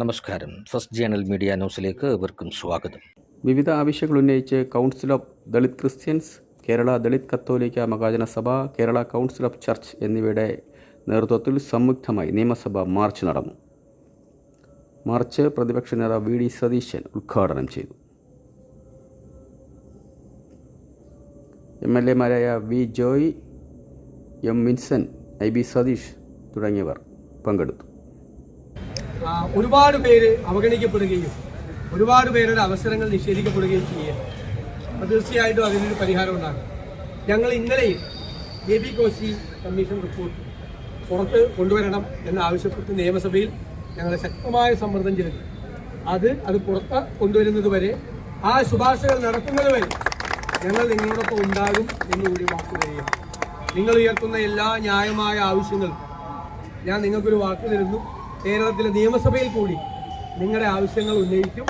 നമസ്കാരം. First journal media ന്യൂസിലേക്ക് ഏവർക്കും സ്വാഗതം. വിവിധ ആവശ്യങ്ങൾ ഉന്നയിച്ച് council of Dalit Christians Kerala Dalit കത്തോലിക്ക മഹാജന സഭ കേരള കൗൺസിൽ ഓഫ് ചർച്ച് എന്നിവയുടെ നേതൃത്വത്തിൽ സംയുക്തമായി നിയമസഭ മാർച്ച് നടന്നു. മാർച്ച് പ്രതിപക്ഷ നേതാവ് വി ഡി സതീശൻ ഉദ്ഘാടനം ചെയ്തു. M L എമാരായ V Joy M Vincent I B Satheesh തുടങ്ങിയവർ പങ്കെടുത്തു. ഒരുപാട് പേര് അവഗണിക്കപ്പെടുകയും ഒരുപാട് പേരുടെ അവസരങ്ങൾ നിഷേധിക്കപ്പെടുകയും ചെയ്യുക അപ്പോൾ തീർച്ചയായിട്ടും അതിനൊരു പരിഹാരം ഉണ്ടാകും. ഞങ്ങൾ ഇന്നലെയും A B Koshy commission report പുറത്ത് കൊണ്ടുവരണം എന്നാവശ്യപ്പെട്ട് നിയമസഭയിൽ ഞങ്ങൾ ശക്തമായ സമ്മർദ്ദം ചെലുത്തി. അത് അത് പുറത്ത് കൊണ്ടുവരുന്നത് വരെ ആ ശുപാർശകൾ നടക്കുന്നത് വരെ ഞങ്ങൾ നിങ്ങളോടൊപ്പം ഉണ്ടാകും എന്നുകൂടി വാക്ക് തരികയാണ് നിങ്ങൾ ഉയർത്തുന്ന എല്ലാ ന്യായമായ ആവശ്യങ്ങളും ഞാൻ നിങ്ങൾക്കൊരു വാക്ക് തരുന്നു. കേരളത്തിലെ നിയമസഭയിൽ കൂടി നിങ്ങളുടെ ആവശ്യങ്ങൾ ഉന്നയിക്കും.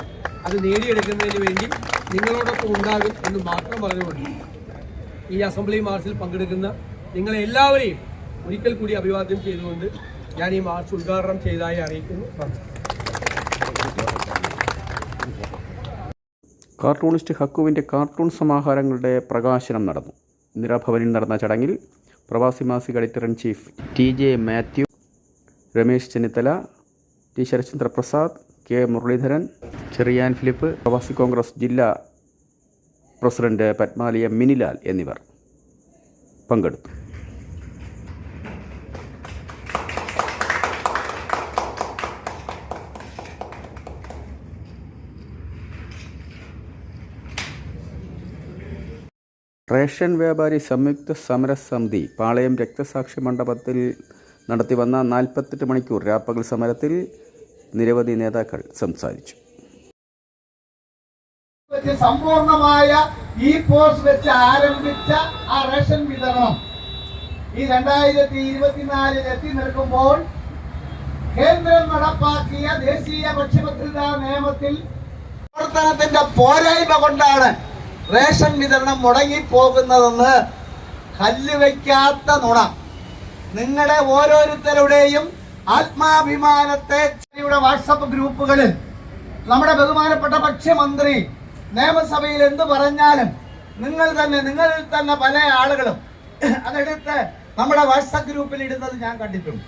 അത് നേടിയെടുക്കുന്നതിന് വേണ്ടി നിങ്ങളോടൊപ്പം ഉണ്ടാകും എന്ന് മാത്രം പറഞ്ഞുകൊണ്ട് ഈ അസംബ്ലി മാർച്ചിൽ പങ്കെടുക്കുന്ന നിങ്ങളെ എല്ലാവരെയും ഒരിക്കൽ കൂടി അഭിവാദ്യം ചെയ്തുകൊണ്ട് ഞാൻ ഈ മാർച്ച് ഉദ്ഘാടനം ചെയ്തതായി അറിയിക്കുന്നു. കാർട്ടൂണിസ്റ്റ് ഹക്കുവിന്റെ കാർട്ടൂൺ സമാഹാരങ്ങളുടെ പ്രകാശനം നടന്നു. ഇന്ദിരാഭവനിൽ നടന്ന ചടങ്ങിൽ പ്രവാസി മാസിക editor in chief T J Mathew Ramesh Chennithala T Sarachandraprasad K Muraleedharan Cherian Philip Pravasi Congress ജില്ലാ പ്രസിഡന്റ് പത്മാലിയ മിനിലാൽ എന്നിവർ പങ്കെടുത്തു. റേഷൻ വ്യാപാരി സംയുക്ത സമരസമിതി പാളയം രക്തസാക്ഷി മണ്ഡപത്തിൽ നടത്തിവന്ന നാൽപ്പത്തെട്ട് മണിക്കൂർ രാപ്പകൽ സമരത്തിൽ നിരവധി നേതാക്കൾ സംസാരിച്ചു. സമ്പൂർണമായ ഈ പോസ്റ്റ് വെച്ച് ആരംഭിച്ച ആ റേഷൻ വിതരണം ഈ രണ്ടായിരത്തി ഇരുപത്തിനാലിൽ എത്തി നിൽക്കുമ്പോൾ കേന്ദ്രം നടപ്പാക്കിയ ദേശീയ ഭക്ഷ്യഭദ്രതാ നിയമത്തിൽ പ്രവർത്തനത്തിന്റെ പോരായ്മ കൊണ്ടാണ് റേഷൻ വിതരണം മുടങ്ങി പോകുന്നതെന്ന് കല്ലുവെക്കാത്ത നുണ. നിങ്ങളുടെ ഓരോരുത്തരുടെയും ആത്മാഭിമാനത്തെ വാട്സപ്പ് ഗ്രൂപ്പുകളിൽ നമ്മുടെ ബഹുമാനപ്പെട്ട ഭക്ഷ്യമന്ത്രി നിയമസഭയിൽ എന്ത് പറഞ്ഞാലും നിങ്ങൾ തന്നെ നിങ്ങളിൽ തന്നെ പല ആളുകളും അതെടുത്ത് നമ്മുടെ വാട്സപ്പ് ഗ്രൂപ്പിൽ ഇടുന്നത് ഞാൻ കണ്ടിട്ടുണ്ട്.